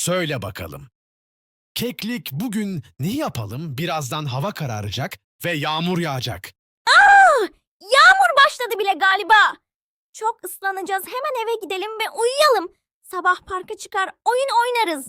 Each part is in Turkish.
Söyle bakalım. Keklik bugün ne yapalım? Birazdan hava kararacak ve yağmur yağacak. Yağmur başladı bile galiba. Çok ıslanacağız. Hemen eve gidelim ve uyuyalım. Sabah parka çıkar, oyun oynarız.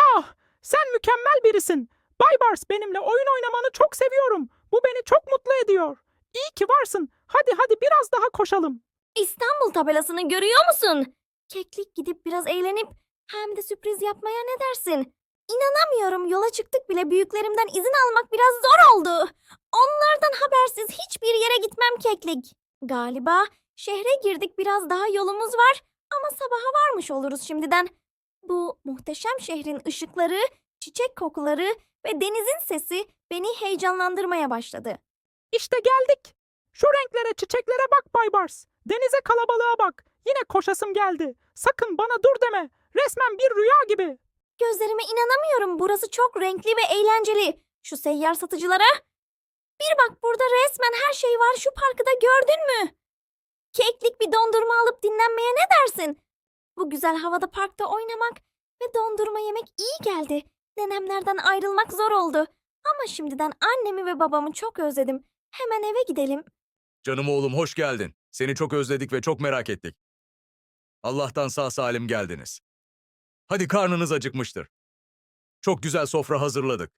Ah, sen mükemmel birisin. Baybars benimle oyun oynamanı çok seviyorum. Bu beni çok mutlu ediyor. İyi ki varsın. Hadi hadi biraz daha koşalım. İstanbul tabelasını görüyor musun? Keklik gidip biraz eğlenip hem de sürpriz yapmaya ne dersin? İnanamıyorum yola çıktık bile büyüklerimden izin almak biraz zor oldu. Onlardan habersiz hiçbir yere gitmem keklik. Galiba şehre girdik biraz daha yolumuz var ama sabaha varmış oluruz şimdiden. Bu muhteşem şehrin ışıkları, çiçek kokuları ve denizin sesi beni heyecanlandırmaya başladı. İşte geldik. Şu renklere, çiçeklere bak Baybars. Denize kalabalığa bak. Yine koşasım geldi. Sakın bana dur deme. Resmen bir rüya gibi. Gözlerime inanamıyorum. Burası çok renkli ve eğlenceli. Şu seyyar satıcılara. Bir bak burada resmen her şey var. Şu parkı da gördün mü? Keklik bir dondurma alıp dinlenmeye ne dersin? Bu güzel havada parkta oynamak ve dondurma yemek iyi geldi. Nenemlerden ayrılmak zor oldu. Ama şimdiden annemi ve babamı çok özledim. Hemen eve gidelim. Canım oğlum hoş geldin. Seni çok özledik ve çok merak ettik. Allah'tan sağ salim geldiniz. Hadi karnınız acıkmıştır. Çok güzel sofra hazırladık.